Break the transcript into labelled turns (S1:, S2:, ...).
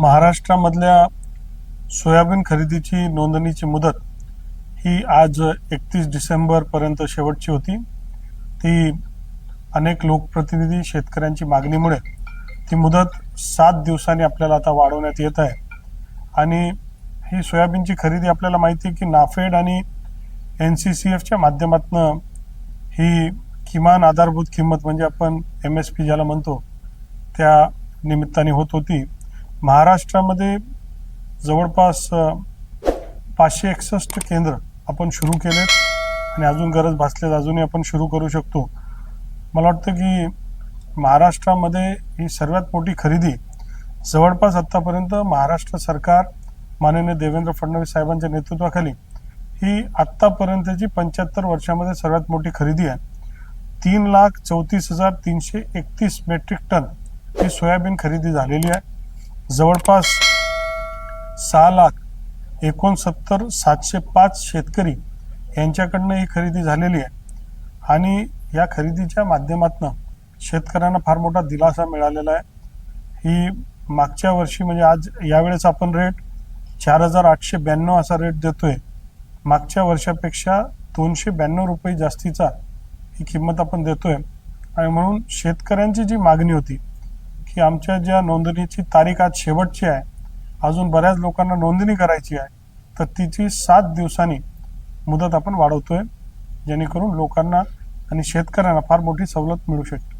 S1: महाराष्ट्रामधल्या soybean खरेदीची नोंदणीची मुदत ही आज एकतीस डिसेंबरपर्यंत शेवटची होती. ती अनेक लोकप्रतिनिधी शेतकऱ्यांची मागणीमुळे ती मुदत सात दिवसांनी आपल्याला आता वाढवण्यात येत आहे. आणि ही सोयाबीनची खरेदी आपल्याला माहिती आहे की नाफेड आणि एन सी सी एफच्या माध्यमातून ही किमान आधारभूत किंमत म्हणजे आपण एम एस पी ज्याला म्हणतो त्या निमित्ताने होत होती. महाराष्ट्रामध्ये जवळपास पाचशे एकसष्ट केंद्र आपण सुरू केले आणि अजून गरज भासल्यास अजूनही आपण सुरू करू शकतो. मला वाटतं की महाराष्ट्रामध्ये ही सर्वात मोठी खरेदी जवळपास आत्तापर्यंत महाराष्ट्र सरकार माननीय देवेंद्र फडणवीस साहेबांच्या नेतृत्वाखाली ही आत्तापर्यंतची पंच्याहत्तर वर्षामध्ये सर्वात मोठी खरेदी आहे. तीन लाख चौतीस हजार तीनशे एकतीस मेट्रिक टन ही सोयाबीन खरेदी झालेली आहे. जवळपास सहा लाख एकोणसत्तर सातशे पाच शेतकरी यांच्याकडनं ही खरेदी झालेली आहे. आणि या खरेदीच्या माध्यमातून शेतकऱ्यांना फार मोठा दिलासा मिळालेला आहे. ही मागच्या वर्षी म्हणजे आज यावेळेस आपण रेट चार हजार आठशे ब्याण्णव असा रेट देतोय. मागच्या वर्षापेक्षा दोनशे ब्याण्णव रुपये जास्तीचा ही किंमत आपण देतोय. आणि म्हणून शेतकऱ्यांची जी मागणी होती की आमच्या ज्या नोंदणीची तारीख आज शेवटची आहे अजून बऱ्याच लोकांना नोंदणी करायची आहे तर तिची सात दिवसांनी मुदत आपण वाढवतोय जेणेकरून लोकांना आणि शेतकऱ्यांना फार मोठी सवलत मिळू शकते.